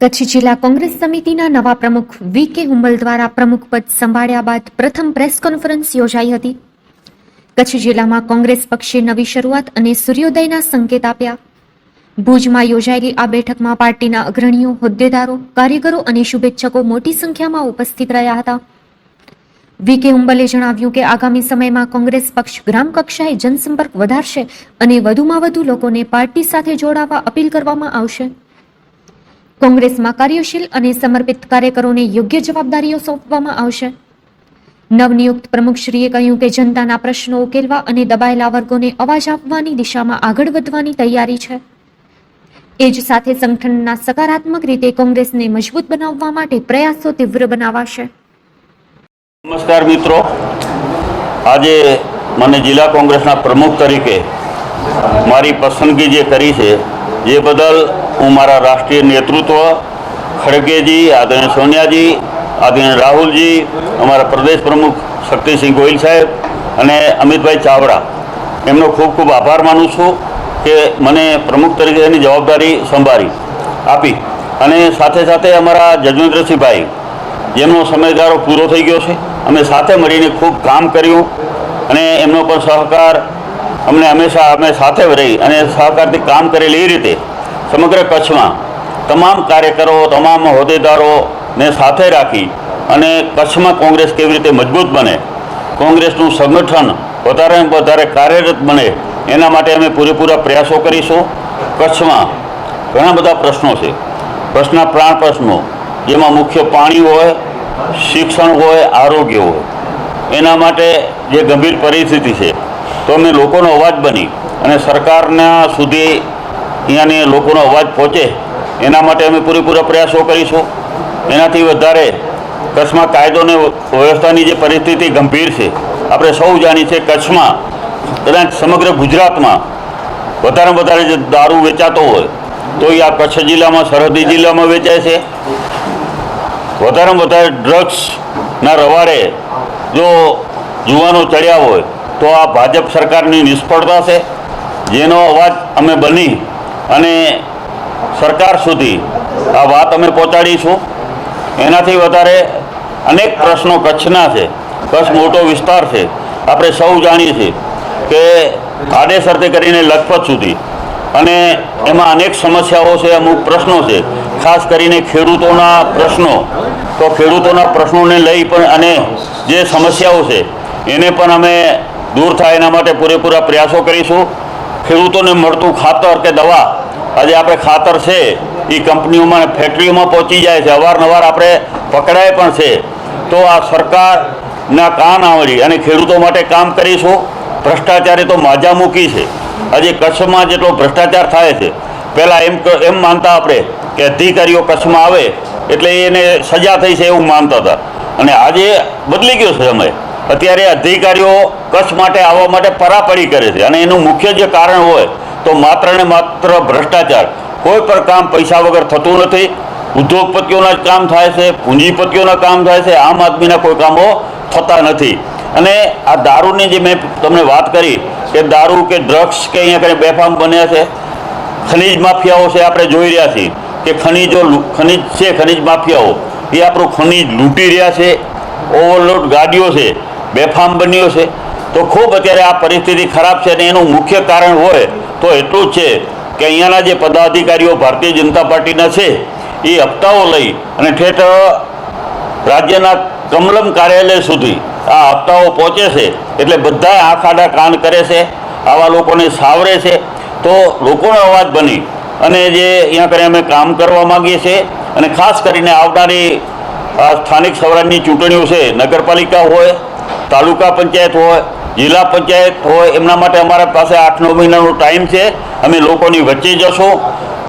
કચ્છ જિલ્લા કોંગ્રેસ સમિતિના નવા પ્રમુખ વી કે હુંબલ દ્વારા પ્રમુખ પદ સંભાળ્યા બાદ પ્રથમ પ્રેસ કોન્ફરન્સ યોજાઈ હતી. કચ્છ જિલ્લામાં કોંગ્રેસ પક્ષે નવી શરૂઆત અને સૂર્યોદયના સંકેત આપ્યા. ભુજમાં યોજાયેલી આ બેઠકમાં પાર્ટીના અગ્રણીઓ, હોદ્દેદારો કાર્યકરો અને શુભેચ્છકો મોટી સંખ્યામાં ઉપસ્થિત રહ્યા હતા. વી કે હુંબલે જણાવ્યું કે આગામી સમયમાં કોંગ્રેસ પક્ષ ગ્રામ કક્ષાએ જનસંપર્ક વધારશે અને વધુમાં વધુ લોકોને પાર્ટી સાથે જોડાવા અપીલ કરવામાં આવશે. કોંગ્રેસમાં કાર્યશીલ અને સમર્પિત કાર્યકરોને યોગ્ય જવાબદારીઓ સોંપવામાં આવશે. નવનિયુક્ત પ્રમુખશ્રીએ કહ્યું કે જનતાના પ્રશ્નો ઉકેલવા અને દબાયેલા વર્ગોને અવાજ આપવાની દિશામાં આગળ વધવાની તૈયારી છે. એ જ સાથે સંગઠનના સકારાત્મક રીતે કોંગ્રેસને મજબૂત બનાવવા માટે પ્રયાસો તીવ્ર બનાવાશે. નમસ્કાર મિત્રો. આજે મને જિલ્લા કોંગ્રેસના પ્રમુખ તરીકે મારી પસંદગી જે કરી છે, જે બદલ હું મારા રાષ્ટ્રીય નેતૃત્વ, ખડગેજી, આદરણીય સોનિયાજી, આદરણીય રાહુલજી, અમારા પ્રદેશ પ્રમુખ શક્તિસિંહ ગોહિલ સાહેબ અને અમિતભાઈ ચાવડા. એમનો ખૂબ ખૂબ આભાર માનું છું કે મને પ્રમુખ તરીકે એની જવાબદારી સંભાળી, આપી. અને સાથે સાથે અમારા જજવેન્દ્રસિંહભાઈ જેમનો સમયગાળો પૂરો થઈ ગયો છે, અમે સાથે મળીને ખૂબ કામ કર્યું અને એમનો પણ સહકાર અમને હંમેશા અમે સાથે રહી અને સહકારથી કામ કરેલી એ રીતે સમગ્ર કચ્છમાં તમામ કાર્યકરો, તમામ હોદ્દેદારોને સાથે રાખી અને કચ્છમાં કોંગ્રેસ કેવી રીતે મજબૂત બને, કોંગ્રેસનું સંગઠન વધારે વધારે કાર્યરત બને, એના માટે અમે પૂરેપૂરા પ્રયાસો કરીશું. કચ્છમાં ઘણા બધા પ્રશ્નો છે. પ્રશ્ન પ્રાણ પ્રશ્નો, જેમાં મુખ્ય પાણી હોય, શિક્ષણ હોય, આરોગ્ય હોય, એના માટે જે ગંભીર પરિસ્થિતિ છે, તો અમે લોકોનો અવાજ બની અને સરકારના સુધી અહીંયાને લોકોનો અવાજ પહોંચે. એના માટે અમે પૂરેપૂરા પ્રયાસો કરીશું. એનાથી વધારે કચ્છમાં કાયદો અને વ્યવસ્થાની જે પરિસ્થિતિ ગંભીર છે, આપણે સૌ જાણીએ છીએ કચ્છમાં, કદાચ સમગ્ર ગુજરાતમાં વધારે વધારે જે દારૂ વેચાતો હોય, તો એ આ કચ્છ જિલ્લામાં, સરહદી જિલ્લામાં વેચાય છે. વધારેમાં વધારે ડ્રગ્સના રવાડે જો યુવાનો ચડ્યા હોય, તો આ ભાજપ સરકારની નિષ્ફળતા છે. જેનો અવાજ અમે બની અને સરકાર સુધી આ વાત અમે પહોંચાડીશું. એનાથી વધારે અનેક પ્રશ્નો કચ્છના છે, કચ્છ મોટો વિસ્તાર છે. આપણે સૌ જાણીએ છીએ કે આડેસરથી કરીને લખપત સુધી અને એમાં અનેક સમસ્યાઓ છે, અમુક પ્રશ્નો છે. ખાસ કરીને ખેડૂતોના પ્રશ્નો. તો ખેડૂતોના પ્રશ્નોને લઈ પણ અને જે સમસ્યાઓ છે, એને પણ અમે દૂર થાય એના માટે પૂરેપૂરા પ્રયાસો કરીશું. ખેડૂતોને મળતું ખાતર કે દવા આજે આપણે ખાતર છે એ કંપનીઓમાં ફેક્ટરીઓમાં પહોંચી જાય છે. અવારનવાર આપણે પકડાય પણ છે. તો આ સરકારના કાન આવડી અને ખેડૂતો માટે કામ કરીશું. ભ્રષ્ટાચારે તો માજા મૂકી છે. આજે કચ્છમાં જેટલો ભ્રષ્ટાચાર થાય છે, પહેલાં એમ એમ માનતા આપણે કે અધિકારીઓ કચ્છમાં આવે એટલે એને સજા થઈ છે એવું માનતા હતા. અને આજે બદલી ગયો છે સમય. અત્યારે અધિકારીઓ કચ્છ માટે આવવા માટે પરાપરી કરે છે. અને એનું મુખ્ય જે કારણ હોય તો માત્ર ને માત્ર ભ્રષ્ટાચાર. કોઈ પણ કામ પૈસા વગર થતું નથી. ઉદ્યોગપતિઓના જ કામ થાય છે, પૂંજીપતિઓના કામ થાય છે, આમ આદમીના કોઈ કામો થતા નથી. અને આ દારૂની જે મેં તમને વાત કરી કે દારૂ કે ડ્રગ્સ કે અહીંયા કંઈ બેફામ બન્યા છે, ખનીજ માફિયાઓ છે આપણે જોઈ રહ્યા છીએ કે ખનીજો ખનીજ છે, ખનીજ માફિયાઓ. એ આપણું ખનીજ લૂંટી રહ્યા છે, ઓવરલોડ ગાડીઓ છે, બેફામ બન્યો છે. તો ખૂબ અત્યારે આ પરિસ્થિતિ ખરાબ છે અને એનું મુખ્ય કારણ હોય તો એટલું છે કે અહીંયાના જે પદાધિકારીઓ ભારતીય જનતા પાર્ટીના છે, એ હપ્તાઓ લઈ અને ઠેઠ રાજ્યના કમલમ કાર્યાલય સુધી આ હપ્તાઓ પહોંચે છે, એટલે બધા આંખ આડા કાન કરે છે, આવા લોકોને સાવરે છે. તો લોકોનો અવાજ બની અને જે અહીંયા કરી અમે કામ કરવા માગીએ છીએ અને ખાસ કરીને આવનારી સ્થાનિક સ્વરાજની ચૂંટણીઓ છે, નગરપાલિકા હોય, તાલુકા પંચાયત હોય જિલ્લા પંચાયત હોય, એમના માટે અમારા પાસે આઠ નવ મહિનાનો ટાઈમ છે. અમે લોકોની વચ્ચે જશું.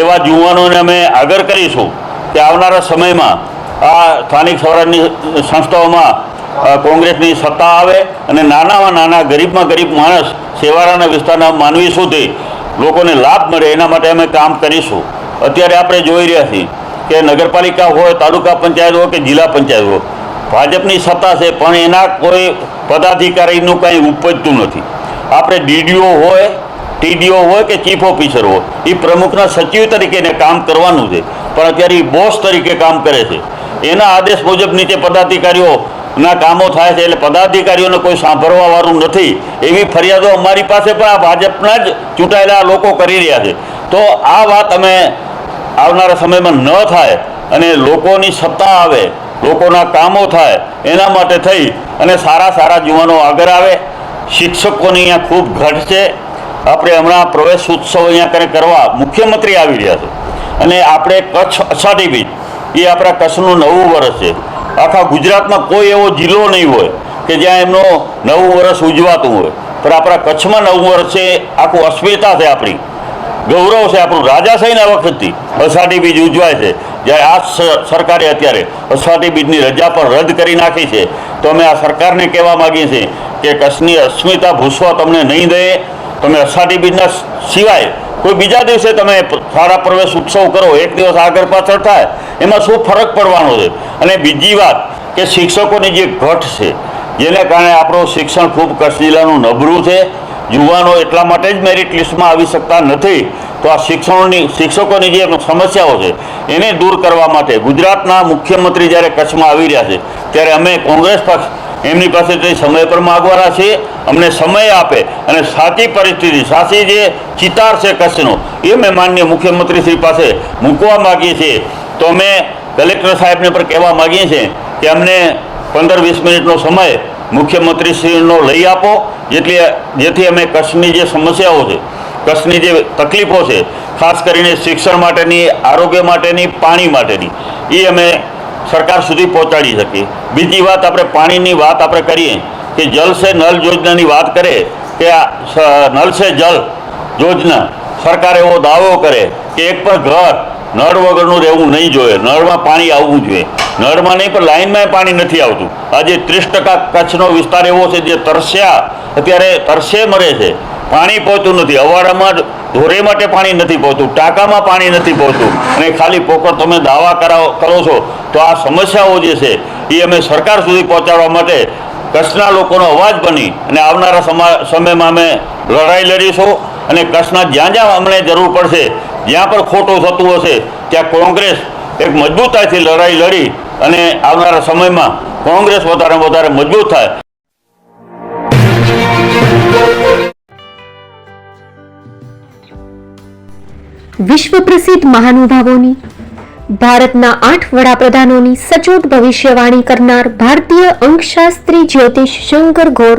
એવા યુવાનોને અમે આગળ કરીશું કે આવનારા સમયમાં આ સ્થાનિક સ્વરાજની સંસ્થાઓમાં કોંગ્રેસની સત્તા આવે અને નાનામાં નાના, ગરીબમાં ગરીબ માણસ સેવાળાના વિસ્તારના માનવી સુધી લોકોને લાભ મળે, એના માટે અમે કામ કરીશું. અત્યારે આપણે જોઈ રહ્યા છીએ કે નગરપાલિકા હોય, તાલુકા પંચાયત હોય કે જિલ્લા પંચાયત હોય ભાજપની સત્તા છે, પણ એના કોઈ પદાધિકારીનું કંઈ ઉપજતું નથી. આપણે ડીડીઓ હોય, ટીડીઓ હોય કે ચીફ ઓફિસર હોય, એ પ્રમુખના સચિવ તરીકે એને કામ કરવાનું છે, પણ અત્યારે એ બોસ તરીકે કામ કરે છે. એના આદેશ મુજબ નીચે પદાધિકારીઓના કામો થાય છે, એટલે પદાધિકારીઓને કોઈ સાંભળવાવાળું નથી. એવી ફરિયાદો અમારી પાસે પણ આ ભાજપના જ ચૂંટાયેલા લોકો કરી રહ્યા છે. તો આ વાત અમે આવનારા સમયમાં ન થાય અને લોકોની સત્તા આવે લોકોના કામો થાય એના માટે થઈ અને સારા સારા યુવાનો આગળ આવે. શિક્ષકોની અહીંયા ખૂબ ઘટ છે. આપણે હમણાં પ્રવેશ ઉત્સવ અહીંયા કરે કરવા મુખ્યમંત્રી આવી રહ્યા છે. અને આપણે કચ્છ અષાઢી બીજ, એ આપણા કચ્છનું નવું વર્ષ છે. આખા ગુજરાતમાં કોઈ એવો જિલ્લો નહીં હોય કે જ્યાં એમનો નવું વર્ષ ઉજવાતું હોય. પણ આપણા કચ્છમાં નવું વર્ષ છે આખું અસ્મિતા છે આપણી. ગૌરવ છે આપણું. રાજાશાહીના વખતથી. અષાઢી બીજ ઉજવાય છે. જ્યારે આ સરકારે અત્યારે અષાઢી બીજની રજા પણ રદ કરી નાખી છે. તો અમે આ સરકારને કહેવા માગીએ છીએ કે કચ્છની અસ્મિતા ભૂસવા તમને નહીં દે. તમે અષાઢી બીજના સિવાય કોઈ બીજા દિવસે તમે સારા પ્રવેશ ઉત્સવ કરો, એક દિવસ આગળ પાછળ થાય, એમાં શું ફરક પડવાનો છે? અને બીજી વાત કે શિક્ષકોની જે ઘટ છે, જેને કારણે આપણું શિક્ષણ ખૂબ કચ્છ જિલ્લાનું નબળું છે. યુવાનો એટલા માટે જ મેરિટ લિસ્ટમાં આવી શકતા નથી. તો આ શિક્ષણની, શિક્ષકોની જે સમસ્યાઓ છે, એને દૂર કરવા માટે ગુજરાતના મુખ્યમંત્રી જ્યારે કચ્છમાં આવી રહ્યા છે, ત્યારે અમે કોંગ્રેસ પક્ષ એમની પાસેથી સમય પર માગવાના છીએ, અમને સમય આપે અને સાચી પરિસ્થિતિ, સાચી જે ચિતાર છે કચ્છનો, એ મેં માનનીય મુખ્યમંત્રી શ્રી પાસે મૂકવા માગીએ છીએ. તો અમે કલેક્ટર સાહેબને પણ કહેવા માગીએ છીએ કે અમને પંદર વીસ મિનિટનો સમય મુખ્યમંત્રીશ્રીનો લઈ આપો, જેટલી જેથી અમે કચ્છની જે સમસ્યાઓ છે, કચ્છની જે તકલીફો છે, ખાસ કરીને શિક્ષણ માટેની, આરોગ્ય માટેની, પાણી માટેની એ અમે સરકાર સુધી પહોંચાડી શકીએ. બીજી વાત આપણે પાણીની વાત આપણે કરીએ, કે જલ સે નલ યોજનાની વાત કરે, કે આ નલ સે જલ યોજના સરકાર એવો દાવો કરે, કે એક પણ ઘર નળ વગરનું રહેવું નહીં જોઈએ. નળમાં પાણી આવવું જોઈએ. નળમાં નહીં, પણ લાઇનમાં પાણી નથી આવતું. આજે ત્રીસ ટકા કચ્છનો વિસ્તાર એવો છે જે તરસ્યા, અત્યારે તરસે મરે છે. પાણી પહોંચતું નથી. અવાડામાં ધોરે માટે પાણી નથી પહોંચતું ટાંકામાં પાણી નથી પહોંચતું અને ખાલી પોકર તમે દાવા કરાવો, કરો છો, તો આ સમસ્યાઓ જે છે, એ અમે સરકાર સુધી પહોંચાડવા માટે કચ્છના લોકોનો અવાજ બની અને આવનારા સમા- સમયમાં અમે લડાઈ લડીશું અને કચ્છના જ્યાં જ્યાં અમને જરૂર પડશે જ્યાં પણ ખોટું થતું હશે, ત્યાં કોંગ્રેસ એક મજબૂતાઈથી લડાઈ લડી અને આવનારા સમયમાં કોંગ્રેસ વધારે વધારે મજબૂત થાય. વિશ્વ પ્રસિદ્ધ મહાનુભાવોની, ભારતના આઠ વડાપ્રધાનોની સચોટ ભવિષ્યવાણી કરનાર ભારતીય અંકશાસ્ત્રી જ્યોતિષ શંકર ગોર